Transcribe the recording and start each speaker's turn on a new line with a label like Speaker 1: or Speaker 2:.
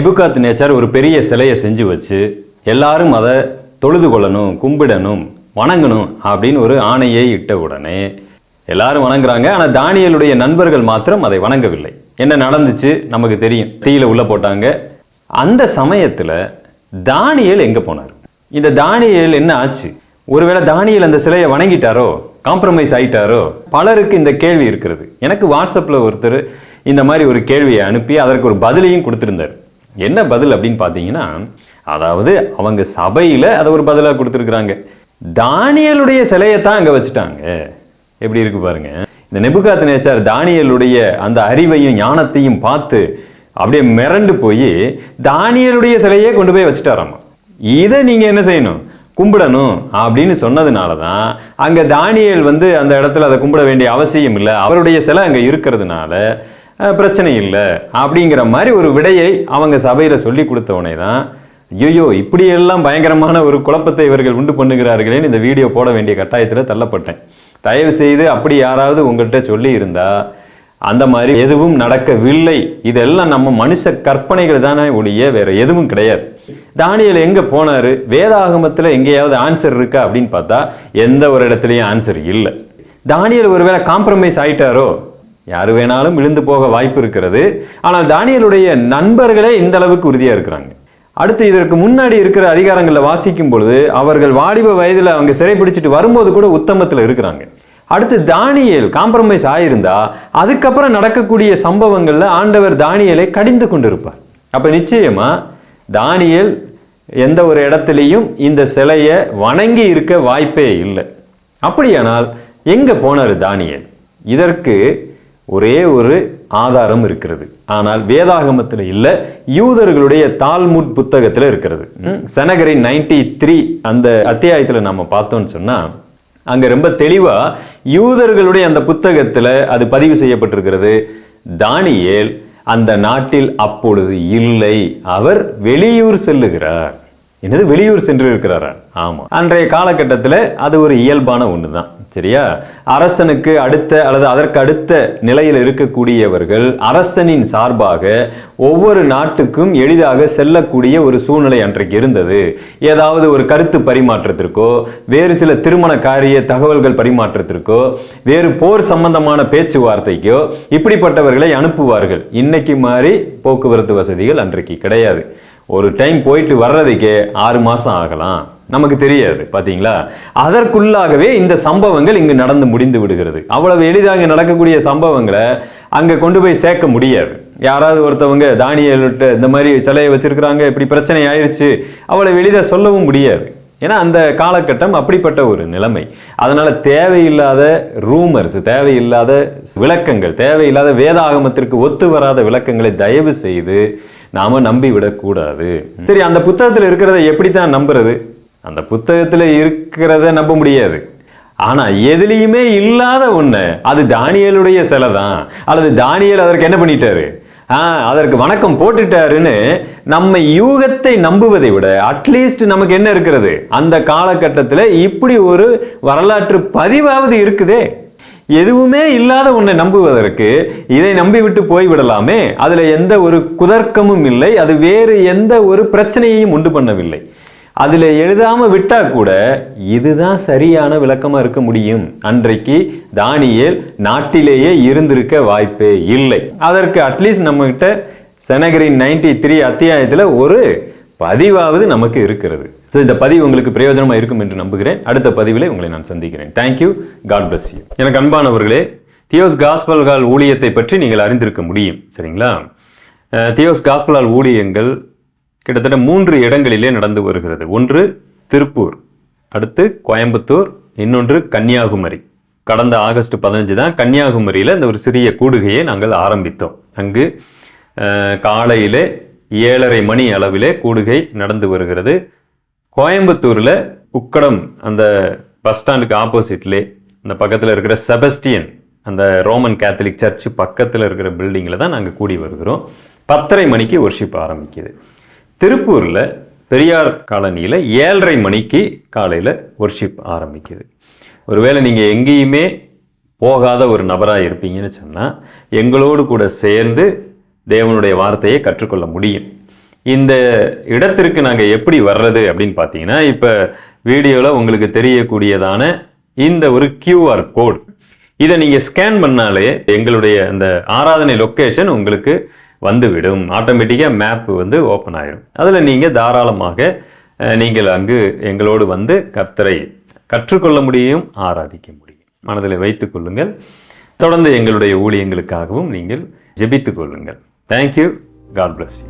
Speaker 1: நெபுகாத் நேச்சார் ஒரு பெரிய சிலையை செஞ்சு வச்சு எல்லாரும் அதை தொழுது கொள்ளணும் கும்பிடணும் வணங்கணும் அப்படின்னு ஒரு ஆணையை இட்ட உடனே எல்லாரும் வணங்குறாங்க. ஆனால் தானியலுடைய நண்பர்கள் மாத்திரம் அதை வணங்கவில்லை. என்ன நடந்துச்சு? நமக்கு தெரியும். தீயில உள்ள போட்டாங்க. அந்த சமயத்தில் தானியல் எங்கே போனார்? இந்த தானியல் என்ன ஆச்சு? ஒருவேளை தானியல் அந்த சிலையை வணங்கிட்டாரோ? காம்ப்ரமைஸ் ஆயிட்டாரோ? பலருக்கு இந்த கேள்வி இருக்கிறது. எனக்கு வாட்ஸ்அப்பில் ஒருத்தர் இந்த மாதிரி ஒரு கேள்வியை அனுப்பி அதற்கு ஒரு பதிலையும் கொடுத்துருந்தார். என்ன பதில் அப்படின்னு பார்த்தீங்கன்னா அதாவது அவங்க சபையில் அதை ஒரு பதிலாக கொடுத்துருக்குறாங்க. தானியலுடைய சிலையை தான் அங்கே வச்சுட்டாங்க. எப்படி இருக்கு பாருங்க. இந்த நெபுகாத்து நேச்சார் தானியலுடைய அந்த அறிவையும் ஞானத்தையும் பார்த்து அப்படியே மிரண்டு போய் தானியலுடைய சிலையே கொண்டு போய் வச்சுட்டாராமா. இதை நீங்க என்ன செய்யணும்? கும்பிடணும் அப்படின்னு சொன்னதுனால தான் அங்க தானியல் வந்து அந்த இடத்துல அதை கும்பிட வேண்டிய அவசியம் இல்லை. அவருடைய சிலை அங்க இருக்கிறதுனால பிரச்சனை இல்லை அப்படிங்கிற மாதிரி ஒரு விடையை அவங்க சபையில் சொல்லி கொடுத்தவனே தான் ஐயோ இப்படியெல்லாம் பயங்கரமான ஒரு குழப்பத்தை இவர்கள் உண்டு பண்ணுகிறார்களேன்னு இந்த வீடியோ போட வேண்டிய கட்டாயத்தில் தள்ளப்பட்டேன். தயவு செய்து அப்படி யாராவது உங்கள்கிட்ட சொல்லி இருந்தால் அந்த மாதிரி எதுவும் நடக்கவில்லை. இதெல்லாம் நம்ம மனுஷ கற்பனைகள் தானே ஒழிய வேற எதுவும் கிடையாது. தானியல் எங்க போனார்? வேதாகமத்தில் எங்கேயாவது ஆன்சர் இருக்கா அப்படின்னு பார்த்தா எந்த ஒரு இடத்துலையும் ஆன்சர் இல்லை. தானியல் ஒருவேளை காம்ப்ரமைஸ் ஆயிட்டாரோ? யாரு வேணாலும் விழுந்து போக வாய்ப்பு இருக்கிறது. ஆனால் தானியலுடைய நண்பர்களே இந்த அளவுக்கு உறுதியாக இருக்கிறாங்க. அடுத்து இதற்கு முன்னாடி இருக்கிற அதிகாரங்களில் வாசிக்கும் பொழுது அவர்கள் வாலிப வயதில் அவங்க சிறைப்பிடிச்சிட்டு வரும்போது கூட உத்தமத்தில் இருக்கிறாங்க. அடுத்து தானியல் காம்ப்ரமைஸ் ஆயிருந்தா அதுக்கப்புறம் நடக்கக்கூடிய சம்பவங்களில் ஆண்டவர் தானியலை கடிந்து கொண்டிருப்பார். அப்போ நிச்சயமாக தானியல் எந்த ஒரு இடத்துலையும் இந்த சிலையை வணங்கி இருக்க வாய்ப்பே இல்லை. அப்படியானால் எங்கே போனார் தானியல்? இதற்கு ஒரே ஒரு ஆதாரம் இருக்கிறது. ஆனால் வேதாகமத்தில் இல்லை யூதர்களுடைய தால்முட் புத்தகத்தில் இருக்கிறது. ம், செனகரின் நைன்டி த்ரீ அந்த அத்தியாயத்தில் நம்ம பார்த்தோம்னு சொன்னால் அங்கே ரொம்ப தெளிவாக யூதர்களுடைய அந்த புத்தகத்தில் அது பதிவு செய்யப்பட்டிருக்கிறது. தானியேல் அந்த நாட்டில் அப்பொழுது இல்லை. அவர் வெளியூர் செல்லுகிறார். என்னது? வெளியூர் சென்று இருக்கிறாரா ஆமாம் அன்றைய காலகட்டத்தில் அது ஒரு இயல்பான ஒன்று தான் சரியா? அரசனுக்கு அடுத்த அல்லது அதற்கு அடுத்த நிலையில் இருக்கக்கூடியவர்கள் அரசனின் சார்பாக ஒவ்வொரு நாட்டுக்கும் எளிதாக செல்லக்கூடிய ஒரு சூழ்நிலை அன்றைக்கு இருந்தது. ஏதாவது ஒரு கருத்து பரிமாற்றத்திற்கோ வேறு சில திருமண காரிய தகவல்கள் பரிமாற்றத்திற்கோ வேறு போர் சம்பந்தமான பேச்சுவார்த்தைக்கோ இப்படிப்பட்டவர்களை அனுப்புவார்கள். இன்னைக்கு மாதிரி போக்குவரத்து வசதிகள் அன்றைக்கு கிடையாது. ஒரு டைம் போயிட்டு வர்றதுக்கே ஆறு மாதம் ஆகலாம். நமக்கு தெரியாது பார்த்தீங்களா அதற்குள்ளாகவே இந்த சம்பவங்கள் இங்கு நடந்து முடிந்து விடுகிறது. அவ்வளவு எளிதாக நடக்கக்கூடிய சம்பவங்களை அங்கே கொண்டு போய் சேர்க்க முடியாது. யாராவது ஒருத்தவங்க தானியல்கிட்ட இந்த மாதிரி சிலையை வச்சுருக்கிறாங்க இப்படி பிரச்சனை ஆயிடுச்சு அவ்வளவு எளிதாக சொல்லவும் முடியாது. ஏன்னா அந்த காலகட்டம் அப்படிப்பட்ட ஒரு நிலைமை. அதனால் தேவையில்லாத ரூமர்ஸ் தேவையில்லாத விளக்கங்கள் தேவையில்லாத வேதாகமத்திற்கு ஒத்து வராத விளக்கங்களை தயவு செய்து நாம் நம்பி விடக்கூடாது சரி அந்த புத்தகத்தில் இருக்கிறத எப்படித்தான் நம்புறது? அந்த புத்தகத்தில் இருக்கிறத நம்ப முடியாது. ஆனா எதுலேயுமே இல்லாத ஒண்ணு அது தானியலுடைய சிலை தான் அல்லது தானியல் அதற்கு என்ன பண்ணிட்டாரு? அதற்கு வணக்கம் போட்டுட்டாருன்னு நம்ம யூகத்தை நம்புவதை விட அட்லீஸ்ட் நமக்கு என்ன இருக்கிறது? அந்த காலகட்டத்தில் இப்படி ஒரு வரலாற்று பதிவாவது இருக்குதே. எதுவுமே இல்லாத ஒன்றை நம்புவதற்கு இதை நம்பிவிட்டு போய்விடலாமே. அதில் எந்த ஒரு குதர்க்கமும் இல்லை. அது வேறு எந்த ஒரு பிரச்சனையையும் உண்டு பண்ணவில்லை. அதில் எழுதாமல் விட்டால் கூட இதுதான் சரியான விளக்கமாக இருக்க முடியும். அன்றைக்கு தானியல் நாட்டிலேயே இருந்திருக்க வாய்ப்பே இல்லை. அதற்கு அட்லீஸ்ட் நம்மகிட்ட செனகரின் நைன்டி த்ரீ அத்தியாயத்தில் ஒரு பதிவாவது நமக்கு இருக்கிறது. ஸோ இந்த பதிவு உங்களுக்கு பிரயோஜனமாக இருக்கும் என்று நம்புகிறேன். அடுத்த பதிவில் உங்களை நான் சந்திக்கிறேன். தேங்க்யூ காட் பிளஸ் யூ எனக்கு அன்பானவர்களே தியோஸ் காஸ்பல்கால் ஊழியத்தை பற்றி நீங்கள் அறிந்திருக்க முடியும். சரிங்களா? தியோஸ் காஸ்பலால் ஊழியங்கள் கிட்டத்தட்ட மூன்று இடங்களிலே நடந்து வருகிறது. ஒன்று திருப்பூர் அடுத்து கோயம்புத்தூர் இன்னொன்று கன்னியாகுமரி. கடந்த ஆகஸ்ட் பதினஞ்சு தான் கன்னியாகுமரியில் இந்த ஒரு சிறிய கூடுகையை நாங்கள் ஆரம்பித்தோம். அங்கு காலையிலே ஏழரை மணி அளவிலே கூடுகை நடந்து வருகிறது. கோயம்புத்தூரில் உக்கடம் அந்த பஸ் ஸ்டாண்டுக்கு ஆப்போசிட்லே அந்த பக்கத்தில் இருக்கிற செபஸ்டியன் அந்த ரோமன் கேத்தலிக் சர்ச் பக்கத்தில் இருக்கிற பில்டிங்கில் தான் நாங்கள் கூடி வருகிறோம். பத்தரை மணிக்கு ஒர்ஷிப் ஆரம்பிக்குது. திருப்பூரில் பெரியார் காலனியில் ஏழரை மணிக்கு காலையில் ஒர்ஷிப் ஆரம்பிக்குது. ஒருவேளை நீங்கள் எங்கேயுமே போகாத ஒரு நபராக இருப்பீங்கன்னு சொன்னால் எங்களோடு கூட சேர்ந்து தேவனுடைய வார்த்தையை கற்றுக்கொள்ள முடியும். இந்த இடத்திற்கு நாங்கள் எப்படி வர்றது அப்படின்னு பார்த்தீங்கன்னா இப்போ வீடியோவில் உங்களுக்கு தெரியக்கூடியதான இந்த ஒரு கியூஆர் கோட் இதை நீங்கள் ஸ்கேன் பண்ணாலே எங்களுடைய அந்த ஆராதனை லொக்கேஷன் உங்களுக்கு வந்துவிடும். ஆட்டோமேட்டிக்காக மேப் வந்து ஓப்பன் ஆகிடும் அதில் நீங்கள் தாராளமாக நீங்கள் அங்கு எங்களோடு வந்து கர்த்தரை கற்றுக்கொள்ள முடியும் ஆராதிக்க முடியும். மனதில் வைத்து கொள்ளுங்கள். தொடர்ந்து எங்களுடைய ஊழியங்களுக்காகவும் நீங்கள் ஜெபித்து கொள்ளுங்கள். Thank you God bless you